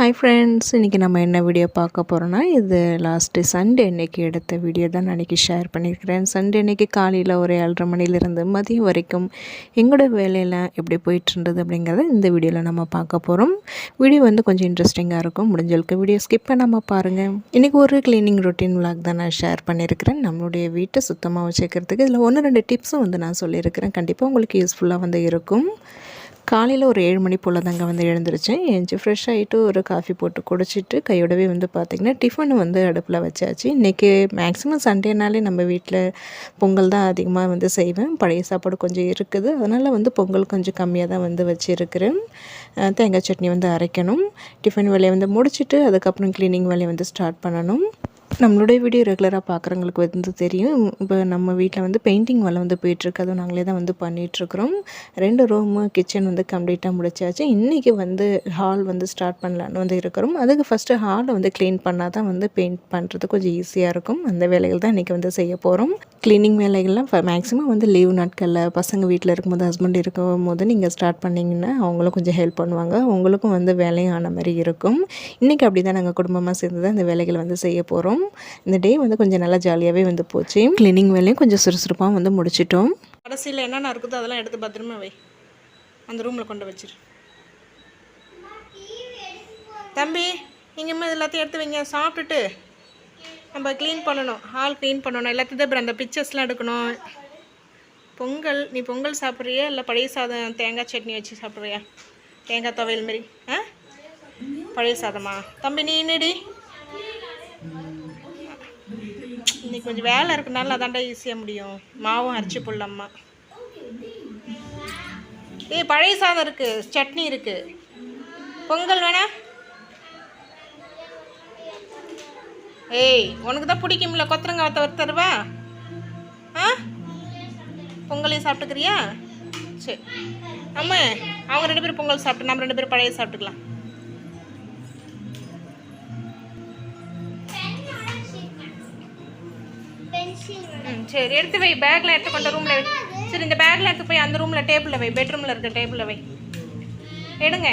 Hi friends இன்றைக்கி நம்ம என்ன வீடியோ பார்க்க போகிறோன்னா இது லாஸ்ட்டு சண்டே அன்னைக்கு எடுத்த வீடியோ தான் நான் ஷேர் பண்ணியிருக்கிறேன் சண்டே அன்னைக்கு காலையில் ஒரு ஏழரை மணிலேருந்து மதியம் வரைக்கும் எங்களோட வேலையெல்லாம் எப்படி போயிட்டுருந்தது அப்படிங்கிறத இந்த வீடியோவில் நம்ம பார்க்க போகிறோம் வீடியோ வந்து கொஞ்சம் இன்ட்ரெஸ்டிங்காக இருக்கும். முடிஞ்சளவுக்கு வீடியோ ஸ்கிப் பண்ணாமல் பாருங்கள் இன்றைக்கி ஒரு க்ளீனிங் ரொட்டீன் விளாக் தான் நான் ஷேர் பண்ணியிருக்கிறேன் நம்மளுடைய வீட்டை சுத்தமாக வச்சுக்கிறதுக்கு இதில் ஒன்று ரெண்டு டிப்ஸும் வந்து நான் சொல்லியிருக்கிறேன். கண்டிப்பாக உங்களுக்கு யூஸ்ஃபுல்லாக வந்து இருக்கும். காலையில் ஒரு ஏழு மணி போல் தாங்க வந்து எழுந்திரிச்சேன். எழுந்துச்சி ஃப்ரெஷ் ஆகிட்டு ஒரு காஃபி போட்டு குடிச்சிட்டு கையோடவே வந்து பார்த்திங்கன்னா டிஃபன் வந்து அடுப்பில் வச்சாச்சு. இன்றைக்கி மேக்ஸிமம் சண்டேனாலே நம்ம வீட்டில் பொங்கல் தான் அதிகமாக வந்து செய்வேன். பழைய சாப்பாடு கொஞ்சம் இருக்குது. அதனால் வந்து பொங்கல் கொஞ்சம் கம்மியாக தான் வந்து வச்சுருக்கிறேன். தேங்காய் சட்னி வந்து அரைக்கணும். டிஃபன் வேலையை வந்து முடிச்சுட்டு அதுக்கப்புறம் க்ளீனிங் வேலையை வந்து ஸ்டார்ட் பண்ணணும். நம்மளுடைய வீடியோ ரெகுலராக பார்க்குறவங்களுக்கு வந்து தெரியும். இப்போ நம்ம வீட்டில் வந்து பெயிண்டிங் வேலை வந்து போயிட்டுருக்கு. அதுவும் நாங்களே தான் வந்து பண்ணிகிட்ருக்குறோம் ரெண்டு ரூமு கிச்சன் வந்து கம்ப்ளீட்டாக முடிச்சாச்சு. இன்றைக்கி வந்து ஹால் வந்து ஸ்டார்ட் பண்ணலான்னு வந்து இருக்கிறோம். அதுக்கு ஃபஸ்ட்டு ஹாலை வந்து க்ளீன் பண்ணால் தான் வந்து பெயிண்ட் பண்ணுறது கொஞ்சம் ஈஸியாக இருக்கும். அந்த வேலைகள் தான் இன்றைக்கி வந்து செய்ய போகிறோம் க்ளீனிங் வேலைகள்லாம் மேக்ஸிமம் வந்து லீவ் நாட்களில் பசங்க வீட்டில் இருக்கும்போது ஹஸ்பண்ட் இருக்கும் போது நீங்கள் ஸ்டார்ட் பண்ணிங்கன்னா அவங்களும் கொஞ்சம் ஹெல்ப் பண்ணுவாங்க. உங்களுக்கும் வந்து வேலையும் ஆன மாதிரி இருக்கும். இன்றைக்கி அப்படி தான் நாங்கள் குடும்பமாக சேர்ந்து தான் இந்த வேலைகள் வந்து செய்ய போகிறோம் இந்த டே வந்து கொஞ்சம் நல்லா ஜாலியாகவே வந்து போச்சு. க்ளீனிங் வேலையும் கொஞ்சம் சுறுசுறுப்பாக வந்து முடிச்சிட்டோம். கடைசியில் என்னென்ன இருக்குதோ அதெல்லாம் எடுத்து பத்திரமா வை. அந்த ரூமில் கொண்டு வச்சிரு. தம்பி இங்கேயுமே எல்லாத்தையும் எடுத்து வைங்க. சாப்பிட்டுட்டு நம்ம க்ளீன் பண்ணணும். ஹால் க்ளீன் பண்ணணும். எல்லாத்தையும் அப்புறம் அந்த பிக்சர்ஸ்லாம் எடுக்கணும். பொங்கல் நீ பொங்கல் சாப்பிட்றியா? இல்லை பழைய சாதம் தேங்காய் சட்னி வச்சு சாப்பிட்றியா? தேங்காய் துவையல் மாரி ஆ? பழைய சாதமா? தம்பி நீ என்னடி? இன்னைக்கு கொஞ்சம் வேலை இருக்கனால அதாண்டா ஈஸியாக முடியும். மாவும் அரைச்சி போடலாமா ஏய் பழைய சாதம் இருக்குது சட்னி இருக்குது பொங்கல் வேணா? ஏய் உனக்கு தான் பிடிக்கும்ல கொத்தரங்காய் வத்த ஒருத்தருவா ஆ? பொங்கலையும் சாப்பிட்டுக்கிறியா? சரி. அம்மா அவங்க ரெண்டு பேரும் பொங்கல் சாப்பிட்டு நம்ம ரெண்டு பேரும் பழைய சாப்பிட்டுக்கலாம். சரி எடுத்து வை. பேக்கில் எடுத்து கொண்ட ரூமில் வை. சரி இந்த பேக்கில் எடுத்து போய் அந்த ரூமில் டேபிளில் வை. பெட்ரூமில் இருக்க டேபிளில் வை. எடுங்க.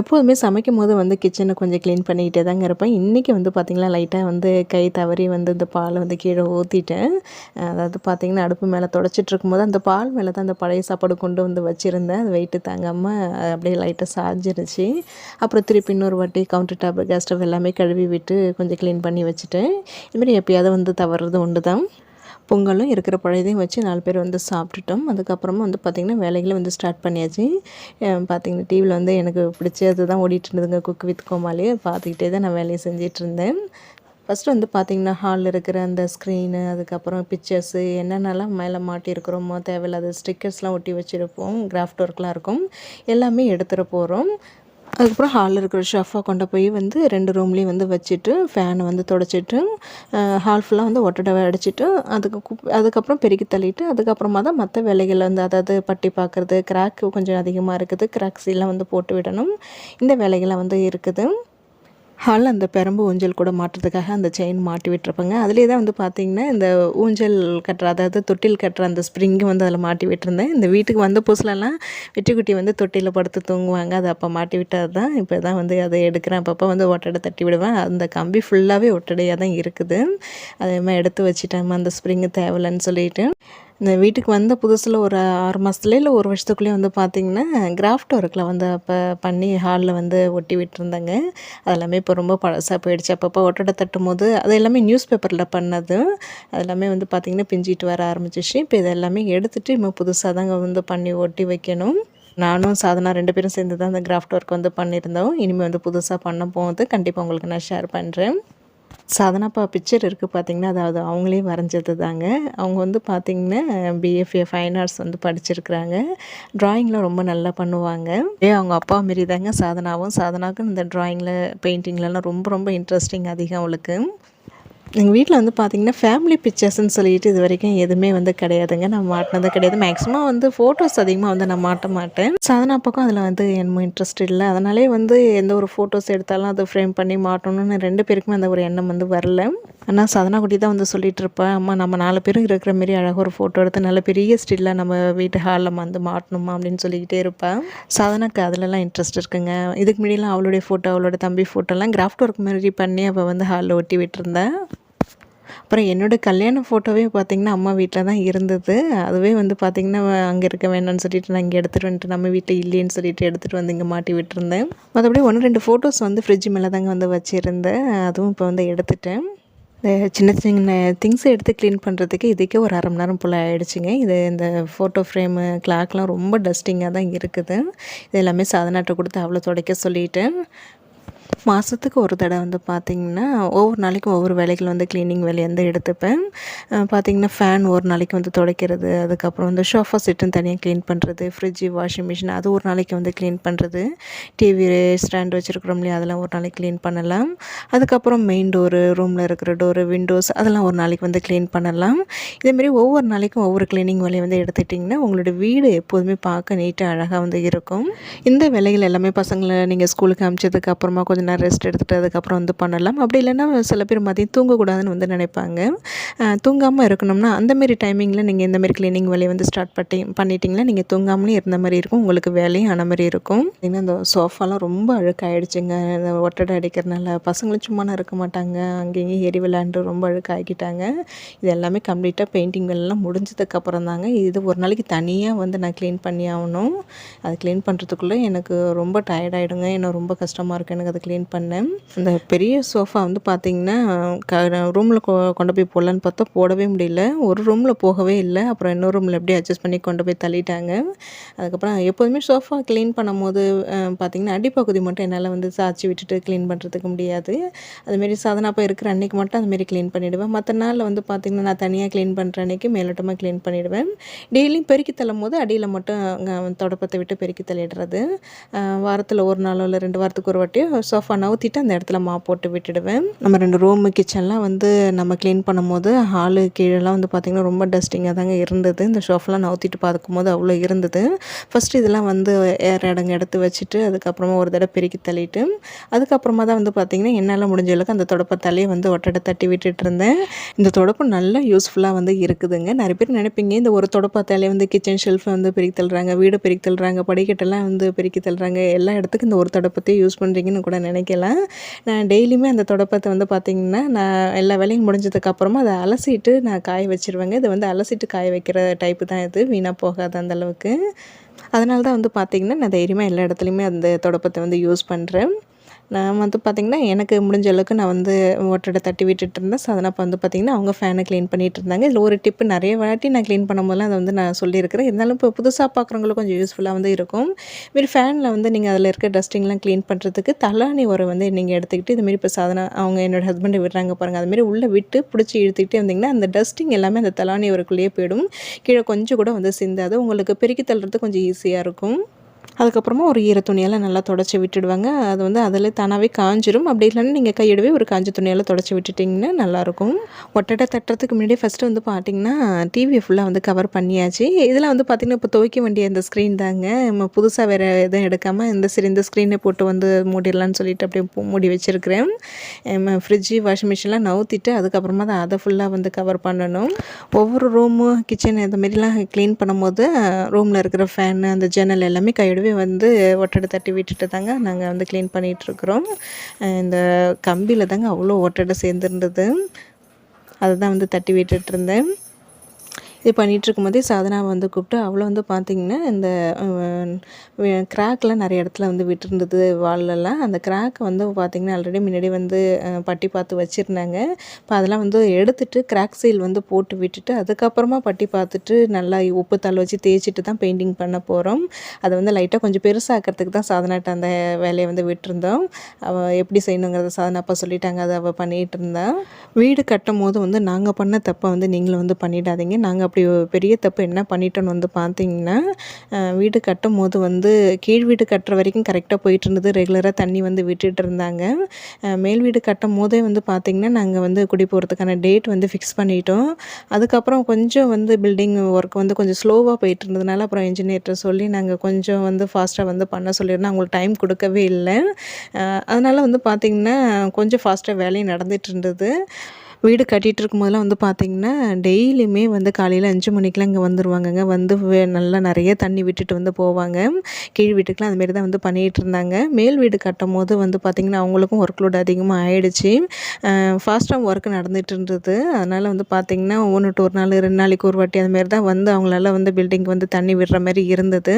எப்போதுமே சமைக்கும் போது வந்து கிச்சனை கொஞ்சம் க்ளீன் பண்ணிக்கிட்டே தாங்க இருப்பேன். இன்றைக்கி வந்து பார்த்திங்கன்னா லைட்டாக வந்து கை தவறி வந்து இந்த பால் வந்து கீழே ஊற்றிட்டேன் அதாவது பார்த்திங்கன்னா அடுப்பு மேலே தொடச்சிட்டு இருக்கும்போது அந்த பால் மேலே தான் அந்த பழைய சாப்பாடு கொண்டு வந்து வச்சுருந்தேன். அது வெயிட்டு தாங்காமல் அப்படியே லைட்டாக சாஞ்சிருச்சு. அப்புறம் திருப்பி இன்னொரு வாட்டி கவுண்டர் டாப் கேஸ் ஸ்டவ் எல்லாமே கழுவி விட்டு கொஞ்சம் க்ளீன் பண்ணி வச்சுட்டேன். இதுமாதிரி எப்பயாவது வந்து தவறுறது உண்டு தான் பொங்கலும் இருக்கிற பழையதையும் வச்சு நாலு பேர் வந்து சாப்பிட்டுட்டோம். அதுக்கப்புறமா வந்து பார்த்திங்கன்னா வேலைகளை வந்து ஸ்டார்ட் பண்ணியாச்சு. பார்த்திங்கன்னா டிவியில் வந்து எனக்கு பிடிச்சது தான் ஓடிட்டு இருந்ததுங்க. Cook with Komali. பார்த்துக்கிட்டே தான் நான் வேலையை செஞ்சிட்டு இருந்தேன். ஃபஸ்ட்டு வந்து பார்த்திங்கன்னா ஹாலில் இருக்கிற அந்த ஸ்க்ரீனு அதுக்கப்புறம் பிக்சர்ஸு என்னென்னலாம் மேலே மாட்டியிருக்கிறோமோ தேவையில்லாத ஸ்டிக்கர்ஸ்லாம் ஒட்டி வச்சுருப்போம். கிராஃப்ட் ஒர்க்லாம் இருக்கும். எல்லாமே எடுத்துகிட்டு போகிறோம் அதுக்கப்புறம் ஹாலில் இருக்கிற ஷெஃபாக கொண்டு போய் வந்து ரெண்டு ரூம்லேயும் வந்து வச்சுட்டு ஃபேனை வந்து தொடச்சிட்டு ஹால் ஃபுல்லாக வந்து ஒட்டடை அடிச்சிட்டு அதுக்கு குப் அதுக்கப்புறம் பெருக்கி தள்ளிட்டு அதுக்கப்புறமா தான் மற்ற வேலைகள் வந்து அதாவது பட்டி பார்க்குறது கிராக் கொஞ்சம் அதிகமாக இருக்குது கிராக்ஸ் எல்லாம் வந்து போட்டு விடணும். இந்த வேலைகள்லாம் வந்து இருக்குது. ஹாலில் அந்த பெரம்பு ஊஞ்சல் கூட மாட்டுறதுக்காக அந்த செயின் மாட்டி விட்டுருப்பாங்க. அதிலே தான் வந்து பார்த்திங்கன்னா இந்த ஊஞ்சல் கட்டுற அதாவது தொட்டில் கட்டுற அந்த ஸ்ப்ரிங்கு வந்து அதில் மாட்டி விட்டுருந்தேன். இந்த வீட்டுக்கு வந்த புதுசுலலாம் வெற்றிக்குட்டி வந்து தொட்டியில் படுத்து தூங்குவாங்க. அதை அப்போ மாட்டி விட்டது தான் இப்போ தான் வந்து அதை எடுக்கிறேன். அப்பப்போ வந்து ஒட்டடை தட்டி விடுவேன். அந்த கம்பி ஃபுல்லாகவே ஒட்டடையாக தான் இருக்குது. அதே மாதிரி எடுத்து வச்சுட்டேன் அந்த ஸ்ப்ரிங்கு தேவையில்லைன்னு சொல்லிட்டு. இந்த வீட்டுக்கு வந்த புதுசில் ஒரு ஆறு மாதத்துல இல்லை ஒரு வருஷத்துக்குள்ளேயே வந்து பார்த்திங்கன்னா கிராஃப்ட் ஒர்க்கில் வந்து அப்போ பண்ணி ஹாலில் வந்து ஒட்டி விட்டுருந்தாங்க. அதெல்லாமே இப்போ ரொம்ப பழசாக போயிடுச்சு. அப்பப்போ ஒட்டடை தட்டும் போது அது எல்லாமே நியூஸ் பேப்பரில் பண்ணது அது எல்லாமே வந்து பார்த்திங்கன்னா பிஞ்சிட்டு வர ஆரம்பிச்சிச்சு. இப்போ இது எல்லாமே எடுத்துகிட்டு இப்போ புதுசாக தாங்க வந்து பண்ணி ஒட்டி வைக்கணும். நானும் சாதனா ரெண்டு பேரும் சேர்ந்து தான் அந்த கிராஃப்ட் ஒர்க் வந்து பண்ணியிருந்தோம். இனிமேல் வந்து புதுசாக பண்ண போகுது. கண்டிப்பாக உங்களுக்கு நான் ஷேர் பண்ணுறேன் சாதனாப்பா பிக்சர் இருக்குது பார்த்திங்கன்னா அதாவது அவங்களே வரைஞ்சது தாங்க அவங்க வந்து பார்த்திங்கன்னா பிஎஃப்ஏ ஃபைன் ஆர்ட்ஸ் வந்து படிச்சிருக்கிறாங்க. ட்ராயிங்லாம் ரொம்ப நல்லா பண்ணுவாங்க. ஏ அவங்க அப்பா மாரி தாங்க சாதனாவும். சாதனாவுக்கும் இந்த ட்ராயிங்கில் பெயிண்டிங்லலாம் ரொம்ப ரொம்ப இன்ட்ரெஸ்டிங் அதிகம் அவளுக்கு. எங்கள் வீட்டில் வந்து பார்த்திங்கன்னா ஃபேமிலி பிக்சர்ஸ்ன்னு சொல்லிட்டு இது வரைக்கும் எதுவுமே வந்து கிடையாதுங்க. நான் மாட்டினது கிடையாது. மேக்ஸிமம் வந்து ஃபோட்டோஸ் அதிகமாக வந்து நான் மாட்ட மாட்டேன். சாதனா பக்கம் அதில் வந்து என்னமோ இன்ட்ரெஸ்ட் இல்லை. அதனாலே வந்து எந்த ஒரு ஃபோட்டோஸ் எடுத்தாலும் அதை ஃப்ரேம் பண்ணி மாட்டணும்னு ரெண்டு பேருக்குமே அந்த ஒரு எண்ணம் வந்து வரல. ஆனால் சாதனா குட்டி தான் வந்து சொல்லிட்டு இருப்பேன் அம்மா நம்ம நாலு பேரும் இருக்கிற மாரி அழகாக ஒரு ஃபோட்டோ எடுத்து நல்ல பெரிய ஸ்டில்லாக நம்ம வீட்டு ஹாலில் வந்து மாட்டணுமா அப்படின்னு சொல்லிக்கிட்டே இருப்பேன் சாதனாக்கு அதிலலாம் இன்ட்ரெஸ்ட் இருக்குங்க. இதுக்கு முன்னாடிலாம் அவளுடைய ஃபோட்டோ அவளோட தம்பி ஃபோட்டோலாம் கிராஃப்ட் ஒர்க் மாதிரி பண்ணி அவள் வந்து ஹாலில் ஒட்டி விட்டுருந்தேன் அப்புறம் என்னோட கல்யாண ஃபோட்டோவே பார்த்திங்கன்னா அம்மா வீட்டில் தான் இருந்தது. அதுவே வந்து பார்த்திங்கன்னா அங்கே இருக்க வேணாம்னு சொல்லிட்டு நான் இங்கே எடுத்துகிட்டு வந்துட்டு நம்ம வீட்டில் இல்லைன்னு சொல்லிட்டு எடுத்துகிட்டு வந்து இங்கே மாட்டி விட்டுருந்தேன். மற்றபடி ஒன்று ரெண்டு ஃபோட்டோஸ் வந்து ஃப்ரிட்ஜ் மேலே தாங்க வந்து வச்சுருந்தேன். அதுவும் இப்போ வந்து எடுத்துட்டேன். இந்த சின்ன சின்ன திங்ஸை எடுத்து க்ளீன் பண்ணுறதுக்கு இதுக்கே ஒரு அரை மணி நேரம் போல் ஆகிடுச்சிங்க இது இந்த ஃபோட்டோ ஃப்ரேமு கிளாக்லாம் ரொம்ப டஸ்டிங்காக தான் இருக்குது. இது எல்லாமே சாதனாட்டை கொடுத்து அவ்வளோ துடைக்க சொல்லிட்டேன். மாதத்துக்கு ஒரு தடவை வந்து பார்த்திங்கன்னா ஒவ்வொரு நாளைக்கும் ஒவ்வொரு வேலைகள் வந்து க்ளீனிங் வேலையை வந்து எடுத்துப்பேன். பார்த்திங்கன்னா ஃபேன் ஒரு நாளைக்கு வந்து துடைக்கிறது அதுக்கப்புறம் வந்து ஷோஃபா செட்டுன்னு தனியாக க்ளீன் பண்ணுறது ஃப்ரிட்ஜு வாஷிங் மிஷின் அது ஒரு நாளைக்கு வந்து க்ளீன் பண்ணுறது டிவி ஸ்டாண்ட் வச்சுருக்குறோம் இல்லையா அதெல்லாம் ஒரு நாளைக்கு க்ளீன் பண்ணலாம். அதுக்கப்புறம் மெயின் டோரு ரூமில் இருக்கிற டோரு விண்டோஸ் அதெல்லாம் ஒரு நாளைக்கு வந்து க்ளீன் பண்ணலாம். இதேமாரி ஒவ்வொரு நாளைக்கும் ஒவ்வொரு க்ளீனிங் வேலையை வந்து எடுத்துட்டிங்கன்னா உங்களோட வீடு எப்போதுமே பார்க்க நீட்டாக அழகாக வந்து இருக்கும். இந்த வேலைகள் எல்லாமே பசங்களை நீங்கள் ஸ்கூலுக்கு அனுப்பிச்சதுக்கு அப்புறமா கொஞ்சம் நேரம் ரெஸ்ட் எடுத்துகிட்டு அதுக்கப்புறம் வந்து பண்ணலாம். அப்படி இல்லைன்னா சில பேர் மதியம் தூங்கக்கூடாதுன்னு வந்து நினைப்பாங்க. தூங்காமல் இருக்கணும்னா அந்தமாரி டைமிங்கில் நீங்கள் இந்தமாரி க்ளீனிங் வேலையை வந்து ஸ்டார்ட் பண்ணி பண்ணிட்டீங்கன்னா நீங்கள் தூங்காமலே இருந்த மாதிரி இருக்கும். உங்களுக்கு வேலையும் ஆன மாதிரி இருக்கும். ஏன்னா அந்த சோஃபாலாம் ரொம்ப அழுக்காயிடுச்சுங்க. இந்த ஒட்டடை அடிக்கிறனால பசங்களும் சும்மா இருக்க மாட்டாங்க. அங்கேயும் ஏறி விளையாண்டு ரொம்ப அழுக்காகிட்டாங்க. இது எல்லாமே கம்ப்ளீட்டாக பெயிண்டிங் வேலைலாம் முடிஞ்சதுக்கப்புறம் தாங்க. இது ஒரு நாளைக்கு தனியாக வந்து நான் க்ளீன் பண்ணி ஆகணும். அது க்ளீன் பண்ணுறதுக்குள்ளே எனக்கு ரொம்ப டயர்ட் ஆகிடுங்க எனக்கு ரொம்ப கஷ்டமாக இருக்குது எனக்கு அது க்ளீன் க்ளீன் பண்ணேன். அந்த பெரிய சோஃபா வந்து பார்த்திங்கன்னா க ரூமில் கொண்டு போய் போடலான்னு பார்த்தா போடவே முடியல. ஒரு ரூமில் போகவே இல்லை. அப்புறம் இன்னொரு ரூமில் எப்படி அட்ஜஸ்ட் பண்ணி கொண்டு போய் தள்ளிட்டாங்க. அதுக்கப்புறம் எப்போதுமே சோஃபா க்ளீன் பண்ணும்போது பார்த்திங்கன்னா அடிப்பகுதி மட்டும் என்னால் வந்து சாய்ச்சி விட்டுட்டு க்ளீன் பண்ணுறதுக்கு முடியாது. அதுமாரி சாதனாப்பா இருக்கிற அன்னைக்கு மட்டும் அதுமாரி க்ளீன் பண்ணிவிடுவேன் மற்ற நாளில் வந்து பார்த்திங்கன்னா நான் தனியாக க்ளீன் பண்ணுற அன்றைக்கி மேலோட்டமாக க்ளீன் பண்ணிவிடுவேன் டெய்லியும் பெருக்கி தள்ளும் போது அடியில் மட்டும் தொடப்பத்தை விட்டு பெருக்கி தள்ளிடுறது. வாரத்தில் ஒரு நாளோ இல்லை ரெண்டு வாரத்துக்கு ஒரு வாட்டியோ சோஃபா ஊற்றிட்டு அந்த இடத்துல மா போட்டு விட்டுடுவேன். நம்ம ரெண்டு ரூமு கிச்சன்லாம் வந்து நம்ம க்ளீன் பண்ணும்போது ஹாலு கீழெல்லாம் வந்து பார்த்திங்கன்னா ரொம்ப டஸ்டிங்காக தாங்க இருந்தது. இந்த ஷோஃப்லாம் நவுத்திட்டு பார்க்கும்போது அவ்வளோ இருந்தது. ஃபஸ்ட்டு இதெல்லாம் வந்து ஏற இடங்க எடுத்து வச்சுட்டு அதுக்கப்புறமா ஒரு தடவை பெருக்கி தள்ளிட்டு அதுக்கப்புறமா தான் வந்து பார்த்திங்கன்னா என்னால் முடிஞ்ச அளவுக்கு அந்த தொடப்பத்தாலே வந்து ஒட்டடை தட்டி விட்டுட்டு இருந்தேன். இந்த தொடப்பு நல்லா யூஸ்ஃபுல்லாக வந்து இருக்குதுங்க. நிறைய பேர் நினைப்பீங்க இந்த ஒரு தொடப்பத்தாலே வந்து கிச்சன் ஷெல்ஃபை வந்து பெருக்கி தள்ளுறாங்க வீடு பெருக்கி தள்ளுறாங்க படிக்கட்டெல்லாம் வந்து பெருக்கி தள்ளுறாங்க எல்லா இடத்துக்கும் இந்த ஒரு தொடப்பத்தையும் யூஸ் பண்ணுறீங்கன்னு கூட நினைக்கலாம். நான் டெய்லியுமே அந்த தொடப்பத்தை வந்து பார்த்திங்கன்னா நான் எல்லா வேலையும் முடிஞ்சதுக்கப்புறமா அதை அலசிட்டு நான் காய வச்சிருவேங்க. இது வந்து அலசிட்டு காய வைக்கிற டைப்பு தான் இது. வீணாக போகாது அந்தளவுக்கு அதனால தான் வந்து பார்த்திங்கன்னா நான் தைரியமாக எல்லா இடத்துலையுமே அந்த தொடப்பத்தை வந்து யூஸ் பண்ணுறேன் நான் வந்து பார்த்திங்கன்னா எனக்கு முடிஞ்ச அளவுக்கு நான் வந்து ஒட்டடை தட்டி விட்டுட்டு இருந்தேன் சாதனா வந்து பார்த்திங்கன்னா அவங்க ஃபேனை க்ளீன் பண்ணிட்டு இருந்தாங்க இதில் ஒரு டிப்பு நிறைய வாட்டி நான் க்ளீன் பண்ணும்போதெல்லாம் அதை வந்து நான் சொல்லியிருக்கிறேன். இருந்தாலும் இப்போ புதுசாக பார்க்குறவங்களுக்கு கொஞ்சம் யூஸ்ஃபுல்லாக வந்து இருக்கும். இதுமாரி ஃபேனில் வந்து நீங்கள் அதில் இருக்க டஸ்டிங்லாம் க்ளீன் பண்ணுறதுக்கு தலாணி உரம் வந்து நீங்கள் எடுத்துக்கிட்டு இதுமாரி இப்போ சாதனை அவங்க என்னோட ஹஸ்பண்டை விடுறாங்க பாருங்கள் அதுமாரி உள்ளே விட்டு பிடிச்சி இழுத்துக்கிட்டே வந்தீங்கன்னா அந்த டஸ்டிங் எல்லாமே அந்த தலாணி உரக்குள்ளேயே போயிடும். கீழே கொஞ்சம் கூட வந்து சிந்தாது. உங்களுக்கு பெருக்கி தள்ளுறது கொஞ்சம் ஈஸியாக இருக்கும். அதுக்கப்புறமா ஒரு ஈர துணியால் நல்லா தொடச்சி விட்டுடுவாங்க. அது வந்து அதில் தானாகவே காஞ்சிரும். அப்படி இல்லைன்னா நீங்கள் கையிடவே ஒரு காஞ்ச துணியால் தொடச்சி விட்டுட்டிங்கன்னா நல்லாயிருக்கும். ஒட்டடை தட்டுறதுக்கு முன்னாடி ஃபஸ்ட்டு வந்து பார்த்தீங்கன்னா டிவியை ஃபுல்லாக வந்து கவர் பண்ணியாச்சு. இதில் வந்து பார்த்திங்கன்னா இப்போ துவைக்க வேண்டிய இந்த ஸ்க்ரீன் தாங்க. நம்ம புதுசாக வேறு எதுவும் எடுக்காமல் இந்த சரி இந்த ஸ்க்ரீனை போட்டு வந்து மூடிடலான்னு சொல்லிட்டு அப்படியே மூடி வச்சுருக்கிறேன். ஃப்ரிட்ஜு வாஷிங் மிஷின்லாம் நவுத்திட்டு அதுக்கப்புறமா தான் அதை ஃபுல்லாக வந்து கவர் பண்ணணும். ஒவ்வொரு ரூமு கிச்சன் இந்த மாதிரிலாம் க்ளீன் பண்ணும்போது ரூமில் இருக்கிற ஃபேனு அந்த ஜன்னல் எல்லாமே கையோடவே வந்து ஒட்டடை தட்டி விட்டுட்டு தாங்க நாங்கள் வந்து க்ளீன் பண்ணிகிட்ருக்குறோம் இந்த கம்பியில் தாங்க அவ்வளோ ஒட்டடை சேர்ந்துருந்தது. அதை தான் வந்து தட்டி விட்டுட்டு இருந்தேன். இது பண்ணிகிட்டு இருக்கும்போதே சாதனாவை வந்து கூப்பிட்டு அவளை வந்து பார்த்திங்கன்னா இந்த கிராக்லாம் நிறைய இடத்துல வந்து விட்டுருந்தது வால்லெல்லாம். அந்த கிராக்கை வந்து பார்த்திங்கன்னா ஆல்ரெடி முன்னாடி வந்து பட்டி பார்த்து வச்சுருந்தாங்க. இப்போ அதெல்லாம் வந்து எடுத்துகிட்டு கிராக் சீல் வந்து போட்டு விட்டுட்டு அதுக்கப்புறமா பட்டி பார்த்துட்டு நல்லா உப்பு தள்ள வச்சு தேய்ச்சிட்டு தான் பெயிண்டிங் பண்ண போகிறோம் அதை வந்து லைட்டாக கொஞ்சம் பெருசாக்கிறதுக்கு தான் சாதனாட்ட அந்த வேலையை வந்து விட்டுருந்தோம். அவள் எப்படி செய்யணுங்கிறத சாதனா அப்பா சொல்லிட்டாங்க. அதை அவள் பண்ணிகிட்டு இருந்தா. வீடு கட்டும் போது வந்து நாங்கள் பண்ண தப்பை வந்து நீங்களும் வந்து பண்ணிடாதீங்க. நாங்கள் அப்படி ஒரு பெரிய தப்பு என்ன பண்ணிட்டோன்னு வந்து பார்த்தீங்கன்னா வீடு கட்டும் போது வந்து கீழ் வீடு கட்டுற வரைக்கும் கரெக்டாக போயிட்டு இருந்தது. ரெகுலராக தண்ணி வந்து விட்டுட்டு இருந்தாங்க. மேல் வீடு கட்டும் போதே வந்து பார்த்திங்கன்னா நாங்கள் வந்து குடி போகிறதுக்கான டேட் வந்து ஃபிக்ஸ் பண்ணிட்டோம். அதுக்கப்புறம் கொஞ்சம் வந்து பில்டிங் ஒர்க் வந்து கொஞ்சம் ஸ்லோவாக போயிட்டு இருந்ததுனால அப்புறம் இன்ஜினியர்கிட்ட சொல்லி நாங்கள் கொஞ்சம் வந்து ஃபாஸ்ட்டாக வந்து பண்ண சொல்லியிருந்தோம். அவங்களுக்கு டைம் கொடுக்கவே இல்லை. அதனால் வந்து பார்த்திங்கன்னா கொஞ்சம் ஃபாஸ்ட்டாக வேலையும் நடந்துகிட்டு இருந்தது. வீடு கட்டிகிட்டு இருக்கும்போதெல்லாம் வந்து பார்த்திங்கன்னா டெய்லியுமே வந்து காலையில் அஞ்சு மணிக்கெலாம் இங்கே வந்துடுவாங்கங்க வந்து நல்லா நிறைய தண்ணி விட்டுட்டு வந்து போவாங்க. கீழ் வீட்டுக்கெலாம் அதுமாரி தான் வந்து பண்ணிகிட்டு இருந்தாங்க மேல் வீடு கட்டும் போது வந்து பார்த்திங்கன்னா அவங்களுக்கும் ஒர்க் லோட் அதிகமாக ஆயிடுச்சு. ஃபாஸ்ட்டாக ஒர்க் நடந்துகிட்டு இருந்தது அதனால் வந்து பார்த்திங்கன்னா ஒன்று டு ஒரு நாள் ரெண்டு நாளைக்கு ஒரு வாட்டி அதுமாரி தான் வந்து அவங்களால வந்து பில்டிங் வந்து தண்ணி விடுற மாதிரி இருந்தது.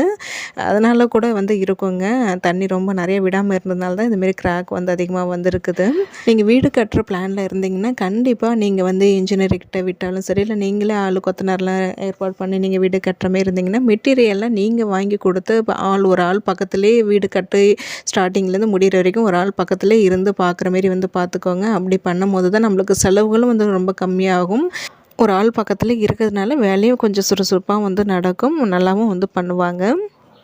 அதனால் கூட வந்து இருக்குங்க. தண்ணி ரொம்ப நிறைய விடாமல் இருந்ததுனால தான் இதுமாரி கிராக் வந்து அதிகமாக வந்திருக்குது. நீங்கள் வீடு கட்டுற பிளானில் இருந்தீங்கன்னா கண்டிப்பாக கண்டிப்பாக நீங்கள் வந்து இன்ஜினியர்கிட்ட விட்டாலும் சரி இல்லை நீங்களே ஆள் கொத்தனார்லாம் ஏற்பாடு பண்ணி நீங்கள் வீடு கட்டுற மாதிரி இருந்தீங்கன்னா மெட்டீரியல்லாம் நீங்கள் வாங்கி கொடுத்து ஆள் ஒரு ஆள் பக்கத்துலேயே வீடு கட்டி ஸ்டார்டிங்லேருந்து முடிகிற வரைக்கும் ஒரு ஆள் பக்கத்துலேயே இருந்து பார்க்குற மாரி வந்து பார்த்துக்கோங்க அப்படி பண்ணும்போது தான் நம்மளுக்கு செலவுகளும் வந்து ரொம்ப கம்மியாகும். ஒரு ஆள் பக்கத்தில் இருக்கிறதுனால வேலையும் கொஞ்சம் சுறுசுறுப்பாக வந்து நடக்கும். நல்லாவும் வந்து பண்ணுவாங்க.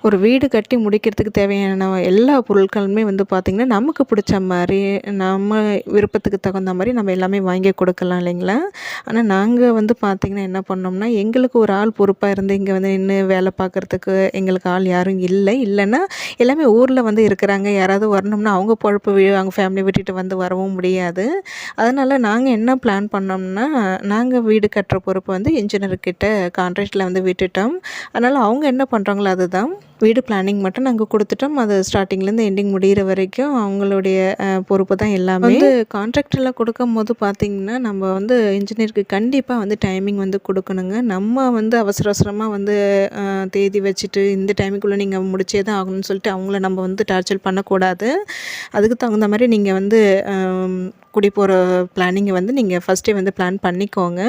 ஒரு வீடு கட்டி முடிக்கிறதுக்கு தேவையான எல்லா பொருட்களுமே வந்து பார்த்திங்கன்னா நமக்கு பிடிச்ச மாதிரி நம்ம விருப்பத்துக்கு தகுந்த மாதிரி நம்ம எல்லாமே வாங்கி கொடுக்கலாம் இல்லைங்களா? ஆனால் நாங்கள் வந்து பார்த்திங்கன்னா என்ன பண்ணோம்னா எங்களுக்கு ஒரு ஆள் பொறுப்பாக இருந்து இங்கே வந்து நின்று வேலை பார்க்குறதுக்கு எங்களுக்கு ஆள் யாரும் இல்லை. இல்லைன்னா எல்லாமே ஊரில் வந்து இருக்கிறாங்க. யாராவது வரணும்னா அவங்க பொழப்பு அவங்க ஃபேமிலி விட்டுட்டு வந்து வரவும் முடியாது. அதனால் நாங்கள் என்ன பிளான் பண்ணோம்னா நாங்கள் வீடு கட்டுற பொறுப்பு வந்து இன்ஜினியர்கிட்ட கான்ட்ராக்டில் வந்து விட்டுட்டோம். அதனால் அவங்க என்ன பண்ணுறாங்களோ அதுதான். வீடு பிளானிங் மட்டும் நாங்கள் கொடுத்துட்டோம். அது ஸ்டார்டிங்லேருந்து எண்டிங் முடிகிற வரைக்கும் அவங்களுடைய பொறுப்பு தான் எல்லாமே. வந்து கான்ட்ராக்டில் கொடுக்கும் போது பார்த்திங்கன்னா நம்ம வந்து இன்ஜினியருக்கு கண்டிப்பாக வந்து டைமிங் வந்து கொடுக்கணுங்க. நம்ம வந்து அவசர அவசரமாக வந்து தேதி வச்சுட்டு இந்த டைமுக்குள்ளே நீங்கள் முடிச்சே தான் ஆகணும்னு சொல்லிட்டு அவங்கள நம்ம வந்து டார்ச்சர் பண்ணக்கூடாது. அதுக்கு தகுந்த மாதிரி நீங்கள் வந்து குடி போகிற பிளானிங்கை வந்து நீங்கள் ஃபஸ்ட்டே வந்து பிளான் பண்ணிக்கோங்க.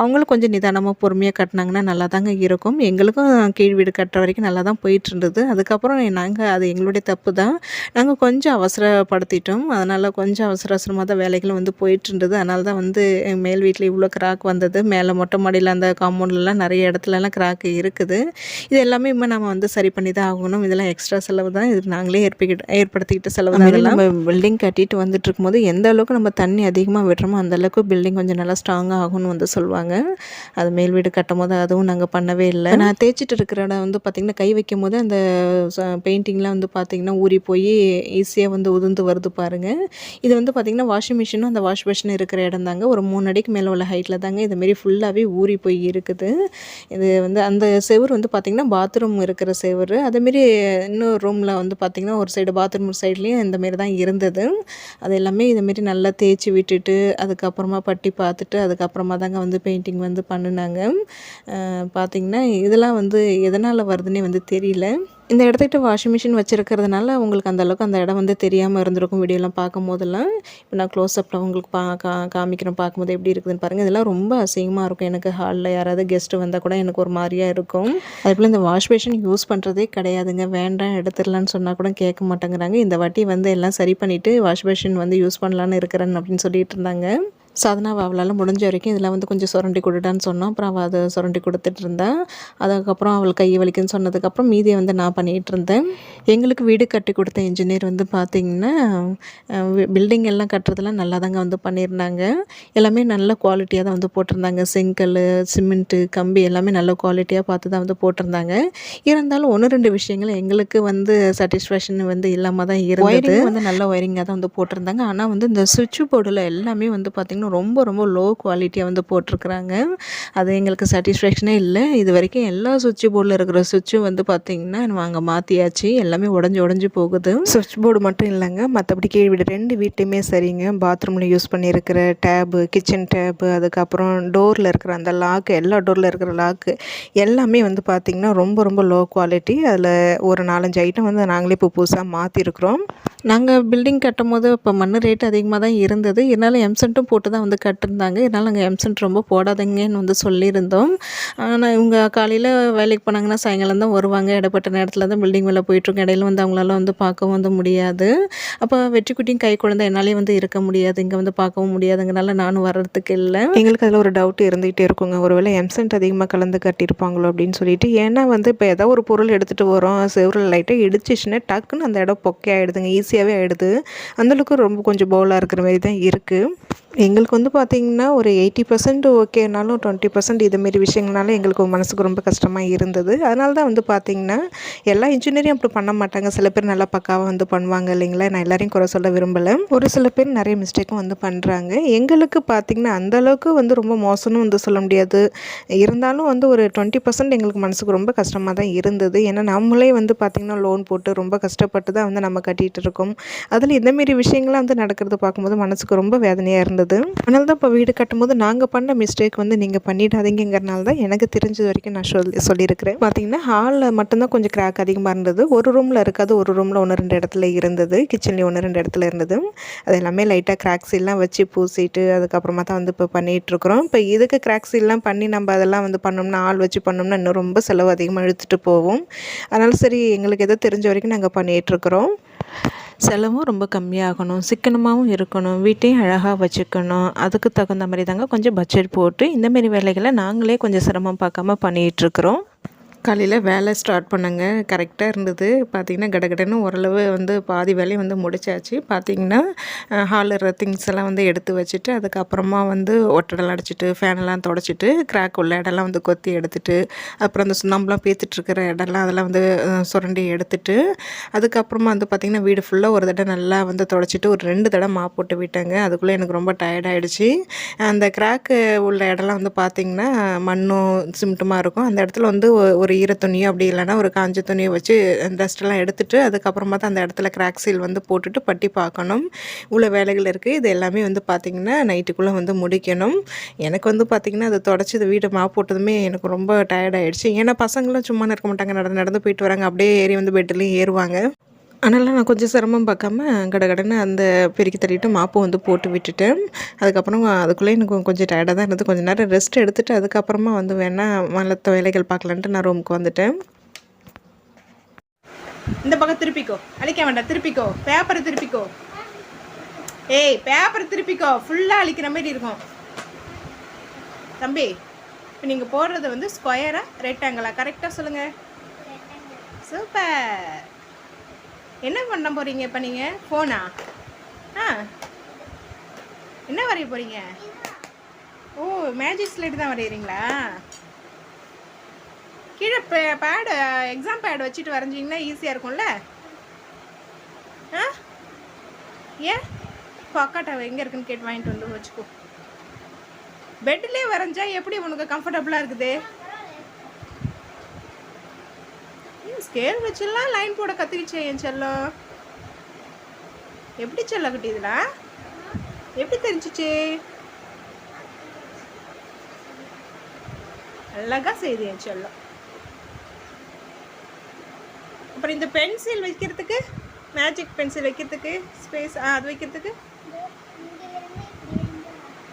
அவங்களும் கொஞ்சம் நிதானமாக பொறுமையாக கட்டினாங்கன்னா நல்லா தாங்க இருக்கும். எங்களுக்கும் கீழ் வீடு கட்டுற வரைக்கும் நல்லா தான் போயிட்டு இருந்தது. அதுக்கப்புறம் நாங்கள் அது எங்களுடைய தப்பு தான் நாங்கள் கொஞ்சம் அவசரப்படுத்திட்டோம். அதனால் கொஞ்சம் அவசர அவசரமாக தான் வேலைகளும் வந்து போயிட்டு இருந்தது அதனால தான் வந்து மேல் வீட்டில் இவ்வளோ கிராக் வந்தது. மேலே மொட்டை மாடியில் அந்த காம்பவுண்ட்லலாம் நிறைய இடத்துலலாம் கிராக் இருக்குது. இது எல்லாமே இப்போ நம்ம வந்து சரி பண்ணி தான் ஆகணும். இதெல்லாம் எக்ஸ்ட்ரா செலவு தான். இது நாங்களே ஏற்பிக்கிட்டு ஏற்படுத்திக்கிட்ட செலவு தான் நம்ம பில்டிங் கட்டிட்டு வந்துட்டு இருக்கும்போது எந்த அளவுக்கு நம்ம தண்ணி அதிகமாக விடுறோமோ அந்த அளவுக்கு பில்டிங் கொஞ்சம் நல்லா ஸ்ட்ராங்காக ஆகும்னு வந்து சொல்லுவாங்க. அது மேல் வீடு கட்டும் போது அதுவும் நாங்கள் பண்ணவே இல்லை. நான் தேய்ச்சிட்டு இருக்கிற இடம் வந்து பார்த்திங்கன்னா கை வைக்கும் போது அந்த பெயிண்டிங்லாம் வந்து பார்த்திங்கன்னா ஊறி போய் ஈஸியாக வந்து உதிர்ந்து வருது பாருங்கள் இது வந்து பார்த்திங்கன்னா வாஷிங் மிஷினும் அந்த வாஷ் மிஷின் இருக்கிற இடம் தாங்க. ஒரு மூணு அடிக்கு மேலே உள்ள ஹைட்டில் தாங்க இதுமாரி ஃபுல்லாகவே ஊறி போய் இருக்குது. இது வந்து அந்த செவுரு வந்து பார்த்திங்கன்னா பாத்ரூம் இருக்கிற செவுரு. அதேமாரி இன்னொரு ரூமில் வந்து பார்த்திங்கன்னா ஒரு சைடு பாத்ரூம் சைட்லேயும் இந்தமாரி தான் இருந்தது. அது எல்லாமே இதுமாரி நல்லா தேய்ச்சி விட்டுட்டு அதுக்கப்புறமா பட்டி பார்த்துட்டு அதுக்கப்புறமா தாங்க வந்து பெயிண்டிங் வந்து பண்ணினாங்க. பார்த்திங்கன்னா இதெல்லாம் வந்து எதனால் வருதுன்னே வந்து தெரியல. இந்த இடத்துக்கிட்ட வாஷிங் மிஷின் வச்சுருக்கிறதுனால உங்களுக்கு அந்தளவுக்கு அந்த இடம் வந்து தெரியாமல் இருந்திருக்கும் வீடியோலாம் பார்க்கும் போதெல்லாம் இப்போ நான் க்ளோஸ்அப்பில் உங்களுக்கு பா கா காமிக்கிறேன். பார்க்கும்போது எப்படி இருக்குதுன்னு பாருங்கள் இதெல்லாம் ரொம்ப அசிங்கமாக இருக்கும். எனக்கு ஹாலில் யாராவது கெஸ்ட்டு வந்தால் கூட எனக்கு ஒரு மாதிரியாக இருக்கும். அதே போல் இந்த வாஷ் மிஷின் யூஸ் பண்ணுறதே கிடையாதுங்க. வேண்டாம் எடுத்துடலான்னு சொன்னால் கூட கேட்க மாட்டேங்கிறாங்க. இந்த வாட்டி வந்து எல்லாம் சரி பண்ணிவிட்டு வாஷ் மிஷின் வந்து யூஸ் பண்ணலான்னு இருக்கிறேன் அப்படின்னு சொல்லிட்டு இருந்தாங்க. சாதனா அவளால் முடிஞ்ச வரைக்கும் இதில் வந்து கொஞ்சம் சுரண்டி கொடுடான்னு சொன்னோம் அப்புறம் அவள் அதை சுரண்டி கொடுத்துட்டு இருந்தா. அதுக்கப்புறம் அவள் கை வலிக்குன்னு சொன்னதுக்கப்புறம் மீதியை வந்து நான் பண்ணிகிட்டு இருந்தேன். எங்களுக்கு வீடு கட்டி கொடுத்த இன்ஜினியர் வந்து பார்த்திங்கன்னா பில்டிங் எல்லாம் கட்டுறதெல்லாம் நல்லா தாங்க வந்து பண்ணியிருந்தாங்க. எல்லாமே நல்ல குவாலிட்டியாக தான் வந்து போட்டிருந்தாங்க. செங்கல் சிமெண்ட்டு கம்பி எல்லாமே நல்ல குவாலிட்டியாக பார்த்து தான் வந்து போட்டிருந்தாங்க. இருந்தாலும் ஒன்று ரெண்டு விஷயங்கள் எங்களுக்கு வந்து சாட்டிஸ்ஃபேக்ஷன் வந்து இல்லாமல் தான் இருந்தது. வந்து நல்ல ஒயரிங்காக தான் வந்து போட்டிருந்தாங்க. ஆனால் வந்து இந்த சுவிட்ச் போர்டில் எல்லாமே வந்து பார்த்திங்கன்னா ரொம்ப ரொம்ப லோ குவாலிட்டியாக வந்து போட்டிருக்கிறாங்க. அது எங்களுக்கு சாட்டிஸ்ஃபேக்ஷனே இல்லை. இது வரைக்கும் எல்லா சுவிட்ச் போர்டில் இருக்கிற சுவிட்சும் வந்து பார்த்திங்கன்னா நாங்கள் மாற்றியாச்சு எல்லாமே உடஞ்சி உடஞ்சி போகுது. சுவிட்ச் போர்டு மட்டும் இல்லைங்க. மற்றபடி கீழ் வீடு ரெண்டு வீட்லேயுமே சரிங்க. பாத்ரூமில் யூஸ் பண்ணியிருக்கிற டேபு கிச்சன் டேபு அதுக்கப்புறம் டோரில் இருக்கிற அந்த லாக்கு எல்லா டோரில் இருக்கிற லாக்கு எல்லாமே வந்து பார்த்திங்கன்னா ரொம்ப ரொம்ப லோ குவாலிட்டி அதில் ஒரு நாலஞ்சு ஐட்டம் வந்து நாங்களே இப்போ புதுசாக மாற்றிருக்கிறோம் நாங்கள் பில்டிங் கட்டும்போது இப்போ மண் ரேட் அதிகமாக தான் இருந்தது. இருந்தாலும் எம்சென்ட்டும் போட்டு தான் வந்து கட்டிருந்தாங்க. இதனால் நாங்கள் எம்சென்ட் ரொம்ப போடாதீங்கன்னு வந்து சொல்லியிருந்தோம். ஆனால் இவங்க காலையில் வேலைக்கு போனாங்கன்னா சாயங்காலம் தான் வருவாங்க. இடைப்பட்ட நேரத்தில் தான் பில்டிங் மேலே போயிட்டுருக்கோம். இடையில வந்து அவங்களால வந்து பார்க்கவும் வந்து முடியாது. அப்போ வெற்றிக்குட்டியும் கை குழந்தை என்னாலே வந்து இருக்க முடியாது. இங்கே வந்து பார்க்கவும் முடியாதுங்கனால நானும் வர்றதுக்கு இல்லை. எங்களுக்கு அதில் ஒரு டவுட் இருந்துகிட்டே இருக்குங்க. ஒருவேளை எம்சென்ட் அதிகமாக கலந்து கட்டியிருப்பாங்களோ அப்படின்னு சொல்லிட்டு. ஏன்னா வந்து இப்போ ஏதோ ஒரு பொருள் எடுத்துகிட்டு வரோம். செவரில் லைட்டாக இடிச்சிச்சுன்னா டக்குன்னு அந்த இடம் பொக்கே ஆகிடுதுங்க ஈஸியாகவே ஆகிடுது அந்தளவுக்கு ரொம்ப கொஞ்சம் பவுலாக இருக்கிற மாதிரி தான் இருக்குது எங்களுக்கு வந்து பார்த்திங்கன்னா ஒரு எயிட்டி பர்சன்ட் ஓகேனாலும் டுவெண்ட்டி பர்சன்ட் இதுமாரி விஷயங்கள்னால எங்களுக்கு மனசுக்கு ரொம்ப கஷ்டமாக இருந்தது. அதனால தான் வந்து பார்த்திங்கன்னா எல்லா இன்ஜினியரையும் அப்படி பண்ண மாட்டாங்க. சில பேர் நல்லா பக்காவாக வந்து பண்ணுவாங்க இல்லைங்களா? நான் எல்லாரையும் குறை சொல்ல விரும்பலை. ஒரு சில பேர் நிறைய மிஸ்டேக்கும் வந்து பண்ணுறாங்க எங்களுக்கு பார்த்திங்கன்னா அந்தளவுக்கு வந்து ரொம்ப மோசம்னு வந்து சொல்ல முடியாது. இருந்தாலும் வந்து ஒரு டுவெண்ட்டி பர்சன்ட் எங்களுக்கு மனசுக்கு ரொம்ப கஷ்டமாக தான் இருந்தது. ஏன்னா நம்மளே வந்து பார்த்திங்கன்னா லோன் போட்டு ரொம்ப கஷ்டப்பட்டு தான் வந்து நம்ம கட்டிகிட்டு இருக்கோம். அதில் இந்தமாரி விஷயங்கள்லாம் வந்து நடக்கிறது பார்க்கும்போது மனசுக்கு ரொம்ப வேதனையாக இருந்தது. அதனால தான் இப்போ வீடு கட்டும்போது நாங்கள் பண்ண மிஸ்டேக் வந்து நீங்கள் பண்ணிடாதீங்கிறனால தான் எனக்கு தெரிஞ்சது வரைக்கும் நான் சொல்லி சொல்லியிருக்கிறேன். பார்த்தீங்கன்னா ஹாலில் மட்டும்தான் கொஞ்சம் கிராக் அதிகமாக இருந்தது. ஒரு ரூமில் இருக்காது. ஒரு ரூமில் ஒன்று ரெண்டு இடத்துல இருந்தது. கிச்சன்லேயும் ஒன்று ரெண்டு இடத்துல இருந்தது. அது எல்லாமே லைட்டாக கிராக்ஸ் எல்லாம் வச்சு பூசிட்டு அதுக்கப்புறமா தான் வந்து இப்போ பண்ணிகிட்ருக்குறோம் இப்போ இதுக்கு கிராக்ஸ் எல்லாம் பண்ணி நம்ம அதெல்லாம் வந்து பண்ணோம்னா ஆள் வச்சு பண்ணோம்னா இன்னும் ரொம்ப செலவு அதிகமாக இழுத்துட்டு போவோம். அதனால சரி எங்களுக்கு எதோ தெரிஞ்ச வரைக்கும் நாங்கள் பண்ணிகிட்ருக்குறோம் செலவும் ரொம்ப கம்மியாகணும். சிக்கனமாகவும் இருக்கணும். வீட்டையும் அழகாக வச்சுக்கணும். அதுக்கு தகுந்த மாதிரி தாங்க கொஞ்சம் பட்ஜெட் போட்டு இந்தமாரி வேலைகளை நாங்களே கொஞ்சம் சிரமம் பார்க்காம பண்ணிகிட்ருக்குறோம் காலையில் வேலை ஸ்டார்ட் பண்ணங்க. கரெக்டாக இருந்தது. பார்த்திங்கன்னா கடகடன்னு ஓரளவு வந்து பாதி வேலையும் வந்து முடிச்சாச்சு. பார்த்திங்கன்னா ஹாலில் திங்ஸ் எல்லாம் வந்து எடுத்து வச்சுட்டு அதுக்கப்புறமா வந்து ஒட்டடெல்லாம் அடிச்சிட்டு ஃபேனெல்லாம் தொடச்சிட்டு கிராக் உள்ள இடம்லாம் வந்து கொத்தி எடுத்துட்டு அப்புறம் அந்த சுண்ணாம்புலாம் பேத்துட்ருக்கிற இடம்லாம் அதெல்லாம் வந்து சுரண்டி எடுத்துட்டு அதுக்கப்புறமா வந்து பார்த்திங்கன்னா வீடு ஃபுல்லாக ஒரு தடவை நல்லா வந்து தொடச்சிட்டு ஒரு ரெண்டு தடவை மாப் போட்டு விட்டேங்க. அதுக்குள்ளே எனக்கு ரொம்ப டயர்டாயிடுச்சு அந்த கிராக்கு உள்ள இடம்லாம் வந்து பார்த்திங்கன்னா மண்ணும் சிமெண்ட்டுமாக இருக்கும். அந்த இடத்துல வந்து ஒ- ஒரு ஈர துணியோ அப்படி இல்லைன்னா ஒரு காஞ்ச துணியை வச்சு டஸ்ட்டெல்லாம் எடுத்துகிட்டு அதுக்கப்புறமா தான் அந்த இடத்துல கிராக் சீல் வந்து போட்டுட்டு பட்டி பார்க்கணும். இவ்வளோ வேலைகள் இருக்குது இது எல்லாமே வந்து பார்த்திங்கன்னா நைட்டுக்குள்ளே வந்து முடிக்கணும். எனக்கு வந்து பார்த்திங்கன்னா அதை தொடச்சி இது வீடு மா போட்டதுமே எனக்கு ரொம்ப டயர்டாயிடுச்சு ஏன்னா பசங்களும் சும்மா இருக்க மாட்டாங்க. நடந்து நடந்து போயிட்டு வராங்க. அப்படியே ஏறி வந்து பெட்லேயும் ஏறுவாங்க. அதனால் நான் கொஞ்சம் சிரமம் பார்க்காம கடகடன்னு அந்த பெருக்கி தள்ளிட்டு மாப்பு வந்து போட்டு விட்டுட்டேன். அதுக்கப்புறம் அதுக்குள்ளே எனக்கு கொஞ்சம் டயர்டாக தான் இருந்தது. கொஞ்சம் நேரம் ரெஸ்ட் எடுத்துட்டு அதுக்கப்புறமா வந்து வேணால் மற்ற வேலைகள் பார்க்கலான்ட்டு நான் ரூமுக்கு வந்துட்டேன். இந்த பக்கம் திருப்பிக்கோ. அழிக்க வேண்டாம். திருப்பிக்கோ. பேப்பரை திருப்பிக்கோ. ஏய் பேப்பரை திருப்பிக்கோ. ஃபுல்லாக அழிக்கிற மாதிரி இருக்கும். தம்பி இப்போ நீங்கள் போடுறது வந்து ஸ்கொயரா ரெக்டாங்கிளா கரெக்டாக சொல்லுங்கள் சூப்பர் என்ன பண்ண போகிறீங்க இப்போ நீங்கள் ஃபோனா ஆ. என்ன வரைய போகிறீங்க ஓ மேஜிக் ஸ்லேட் தான் வரைகிறீங்களா கீழே பேடு எக்ஸாம் பேட் வச்சுட்டு வரைஞ்சிங்கன்னா ஈஸியாக இருக்கும்ல? ஆ? ஏன்? இப்போ அக்காட்ட எங்கே இருக்குன்னு கேட்டு வாங்கிட்டு வந்து வச்சுக்கோ. பெட்லேயே வரைஞ்சா எப்படி உனக்கு கம்ஃபர்டபுளாக இருக்குது? ஸ்கேல் வச்சுலாம் லைன் போட கற்றுக்கிச்சே என் செல்லம். எப்படி செல்ல குட்டி இதெல்லாம் எப்படி தெரிஞ்சிச்சு? அழகா செய்யுது என் செல்லம். அப்புறம் இந்த பென்சில் வைக்கிறதுக்கு மேஜிக் பென்சில் வைக்கிறதுக்கு ஸ்பேஸ் அது வைக்கிறதுக்கு?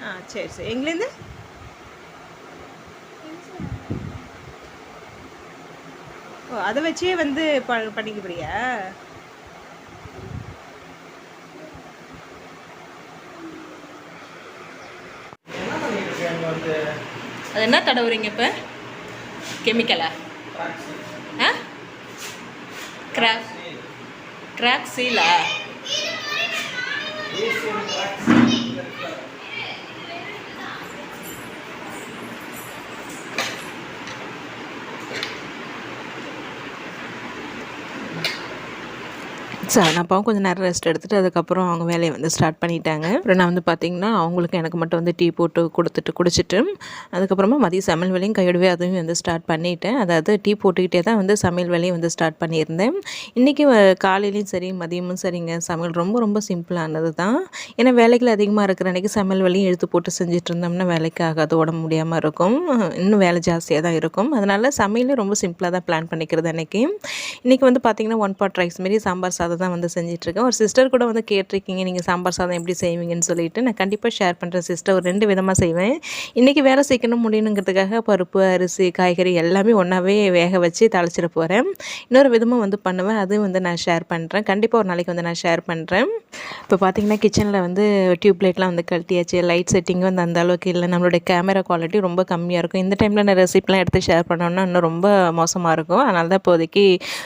ஆ சரி சரி. எங்கேருந்து ஓ அதை வச்சே வந்து ப பண்ணிக்க போறியா அது என்ன தடவுறீங்க இப்போ? கெமிக்கலா ஆ? கிராக் கிராக் சீலா சார் நான் அப்பாவும் கொஞ்சம் நேரம் ரெஸ்ட் எடுத்துகிட்டு அதுக்கப்புறம் அவங்க வேலையை வந்து ஸ்டார்ட் பண்ணிட்டாங்க. அப்புறம் நான் வந்து பார்த்திங்கன்னா அவங்களுக்கு எனக்கு மட்டும் வந்து டீ போட்டு கொடுத்துட்டு குடிச்சிட்டு அதுக்கப்புறமா மதிய சமையல் வேலையும் கையோடவே அதுவும் வந்து ஸ்டார்ட் பண்ணிட்டேன். அதாவது டீ போட்டுக்கிட்டே தான் வந்து சமையல் வேலையும் வந்து ஸ்டார்ட் பண்ணியிருந்தேன். இன்றைக்கி காலையிலையும் சரி மதியமும் சரிங்க. சமையல் ரொம்ப ரொம்ப சிம்பிளானது தான். ஏன்னா வேலைகள் அதிகமாக இருக்கிற அன்றைக்கி சமையல் வேலையும் எழுத்து போட்டு செஞ்சுட்டு இருந்தோம்னா வேலைக்கு ஆகாது உடம்பு முடியாமல் இருக்கும். இன்னும் வேலை ஜாஸ்தியாக தான் இருக்கும். அதனால் சமையலும் ரொம்ப சிம்பிளாக தான் பிளான் பண்ணிக்கிறது அன்றைக்கி இன்றைக்கி வந்து பார்த்திங்கன்னா ஒன் பாட் ரைஸ் மாரி சாம்பார் சாதம் தான் வந்து செஞ்சிட்ருக்கேன். ஒரு சிஸ்டர் கூட வந்து கேட்டிருக்கீங்க நீங்கள் சாம்பார் சாதம் எப்படி செய்வீங்கன்னு சொல்லிட்டு நான் கண்டிப்பாக ஷேர் பண்ணுறேன் சிஸ்டர் ஒரு ரெண்டு விதமாக செய்வேன். இன்றைக்கி வேலை சீக்கிரம் முடியணுங்கிறதுக்காக பருப்பு அரிசி காய்கறி எல்லாமே ஒன்றாவே வேக வச்சு தாளிச்சிட போகிறேன் இன்னொரு விதமாக வந்து பண்ணுவேன். அதுவும் வந்து நான் ஷேர் பண்ணுறேன் கண்டிப்பாக ஒரு நாளைக்கு வந்து நான் ஷேர் பண்ணுறேன் இப்போ பார்த்தீங்கன்னா கிச்சனில் வந்து டியூப் லைட்லாம் வந்து கழட்டியாச்சு. லைட் செட்டிங்கும் வந்து அந்த அளவுக்கு இல்லை. நம்மளுடைய கேமரா குவாலிட்டி ரொம்ப கம்மியாக இருக்கும். இந்த டைமில் நான் ரெசிப்லாம் எடுத்து ஷேர் பண்ணோன்னா இன்னும் ரொம்ப மோசமாக இருக்கும். அதனால தான் இப்போதைக்கு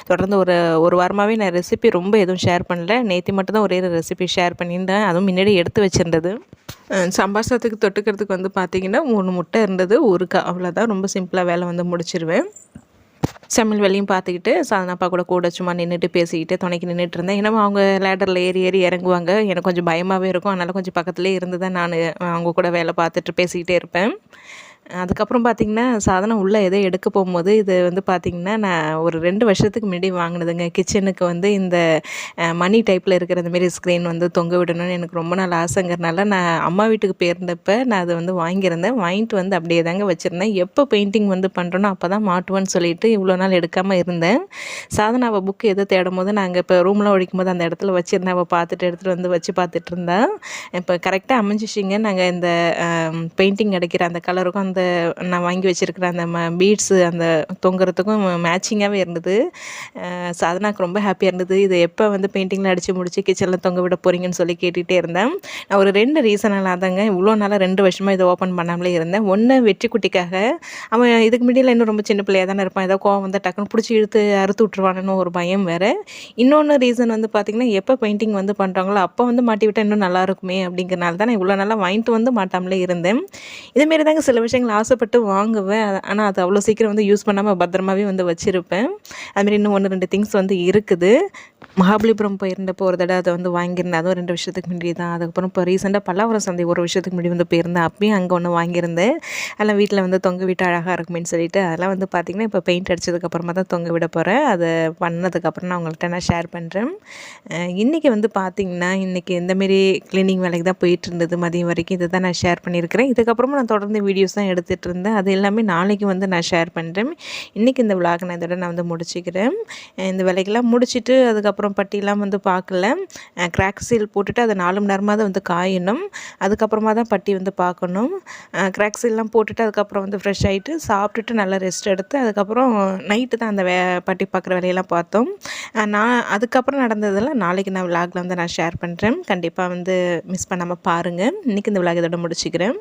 தொடர்ந்து ஒரு ஒரு வாரமாகவே நான் ரெசிபி ரொம்ப எதுவும் ஷேர் பண்ணல. நேற்று மட்டும் தான் ஒரே ஒரு ரெசிபி ஷேர் பண்ணியிருந்தேன். அதுவும் முன்னாடி எடுத்து வச்சிருந்தது. சம்பாசத்துக்கு சாம்பார் சாதத்துக்கு தொட்டுக்கிறதுக்கு வந்து பார்த்திங்கன்னா மூணு முட்டை இருந்தது. ஒரு க அவ்வளோதான் ரொம்ப சிம்பிளாக வேலை வந்து முடிச்சிருவேன். சமையல் வேலையும் பார்த்துக்கிட்டு சாதனாப்பா கூட கூட சும்மா நின்றுட்டு பேசிக்கிட்டு துணைக்கு நின்றுட்டு இருந்தேன். ஏன்னா அவங்க லேடரில் ஏறி ஏறி இறங்குவாங்க. எனக்கு கொஞ்சம் பயமாகவே இருக்கும். அதனால் கொஞ்சம் பக்கத்துலேயே இருந்து தான் நான் அவங்க கூட வேலை பார்த்துட்டு பேசிக்கிட்டே இருப்பேன். அதுக்கப்புறம் பார்த்திங்கன்னா சாதனம் உள்ளே எதோ எடுக்க போகும்போது இது வந்து பார்த்திங்கன்னா நான் ஒரு ரெண்டு வருஷத்துக்கு முன்னாடி வாங்கினதுங்க. கிச்சனுக்கு வந்து இந்த மணி டைப்பில் இருக்கிற இந்த மாரி ஸ்க்ரீன் வந்து தொங்க விடணும்னு எனக்கு ரொம்ப நாள் ஆசைங்கிறனால நான் அம்மா வீட்டுக்கு போயிருந்தப்போ நான் அதை வந்து வாங்கியிருந்தேன். வாங்கிட்டு வந்து அப்படியே தாங்க வச்சுருந்தேன். எப்போ பெயிண்டிங் வந்து பண்ணுறோனோ அப்போ தான் மாட்டுவேன்னு சொல்லிட்டு இவ்வளோ நாள் எடுக்காமல் இருந்தேன். சாதனா அவள் புக்கு எதோ தேடும் போது நாங்கள் இப்போ ரூம்லாம் ஒழிக்கும் போது அந்த இடத்துல வச்சுருந்தேன். அவள் பார்த்துட்டு எடுத்துகிட்டு வந்து வச்சு பார்த்துட்டு இருந்தேன் இப்போ கரெக்டாக அமைஞ்சிச்சிங்க. நாங்கள் இந்த பெயிண்டிங் அடிக்கிற அந்த கலருக்கும் அந்த நான் வாங்கி வச்சுருக்கிற அந்த ம பீட்ஸு அந்த தொங்குறதுக்கும் மேட்சிங்காகவே இருந்தது. அஹ் சாதனாக்கு ரொம்ப ஹாப்பியாக இருந்தது. இது எப்போ வந்து பெயிண்டிங்கில் அடித்து முடிச்சு கிச்சனில் தொங்க விட போகிறீங்கன்னு சொல்லி கேட்டுகிட்டே இருந்தேன். நான் ஒரு ரெண்டு ரீசனால் தாங்க இவ்வளோ நாளாக ரெண்டு வருஷமாக இதை ஓப்பன் பண்ணாமலே இருந்தேன். ஒன்று வெற்றி குட்டிக்காக. அவன் இதுக்கு முன்னாடியில் இன்னும் ரொம்ப சின்ன பிள்ளையாக தானே இருப்பான். ஏதோ கோவம் வந்து டக்குன்னு பிடிச்சி இழுத்து அறுத்து விட்ருவானுன்னு ஒரு பயம் வேறு. இன்னொன்று ரீசன் வந்து பார்த்திங்கன்னா எப்போ பெயிண்டிங் வந்து பண்ணுறாங்களோ அப்போ வந்து மாட்டி விட்டால் இன்னும் நல்லா இருக்குமே அப்படிங்கிறனால தான் நான் இவ்வளோ நாளாக வாங்கிட்டு வந்து மாட்டாமலே இருந்தேன். இதேமாரி தாங்க சில விஷயங்கள் ஆசைப்பட்டு வாங்குவேன். ஆனால் அது அவ்வளோ சீக்கிரம் வந்து யூஸ் பண்ணாமல் பத்திரமாவே வந்து வச்சுருப்பேன். அதுமாரி இன்னும் ஒன்று ரெண்டு திங்ஸ் வந்து இருக்குது. மகாபலிபுரம் போயிருந்தப்போ ஒரு தடவை அதை வந்து வாங்கியிருந்தேன். அதுவும் ரெண்டு வருஷத்துக்கு முன்னாடி தான். அதுக்கப்புறம் இப்போ ரீசெண்டாக பல்லாவரம் சந்தை ஒரு வருஷத்துக்கு முன்னாடி வந்து போயிருந்தேன். அப்பயும் அங்கே ஒன்று வாங்கியிருந்தேன். அதெல்லாம் வீட்டில் வந்து தொங்க விட்டு அழகாக இருக்குமேன்னு சொல்லிட்டு அதெல்லாம் வந்து பார்த்திங்கன்னா இப்போ பெயிண்ட் அடிச்சதுக்கப்புறமா தான் தொங்க விட போகிறேன் அதை பண்ணதுக்கப்புறம் நான் உங்கள்கிட்ட நான் ஷேர் பண்ணுறேன் இன்றைக்கி வந்து பார்த்திங்கன்னா இன்றைக்கி இந்தமாரி க்ளீனிங் வேலைக்கு தான் போயிட்டு இருந்தது. மதியம் வரைக்கும் இதை தான் நான் ஷேர் பண்ணியிருக்கிறேன். இதுக்கப்புறமா நான் தொடர்ந்து வீடியோஸ் தான் எடுத்துகிட்டு இருந்தேன். அது எல்லாமே நாளைக்கு வந்து நான் ஷேர் பண்ணுறேன் இன்றைக்கி இந்த விளாக் நான் இதோட நான் வந்து முடிச்சுக்கிறேன். இந்த வேலைக்கெல்லாம் முடிச்சுட்டு அதுக்கப்புறம் பட்டியெல்லாம் வந்து பார்க்கல. கிராக் சீல் போட்டுட்டு அதை நாலு மணி நேரமாக தான் வந்து காயணும். அதுக்கப்புறமா தான் பட்டி வந்து பார்க்கணும். கிராக் சீல்லாம் போட்டுட்டு அதுக்கப்புறம் வந்து ஃப்ரெஷ் ஆகிட்டு சாப்பிட்டுட்டு நல்லா ரெஸ்ட் எடுத்து அதுக்கப்புறம் நைட்டு தான் அந்த வே பட்டி பார்க்குற வேலையெல்லாம் பார்த்தோம். நான் அதுக்கப்புறம் நடந்ததெல்லாம் நாளைக்கு நான் விலாகில் வந்து நான் ஷேர் பண்ணுறேன் கண்டிப்பாக வந்து மிஸ் பண்ணாமல் பாருங்கள் இன்றைக்கி இந்த விலாக் இதோட முடிச்சுக்கிறேன்.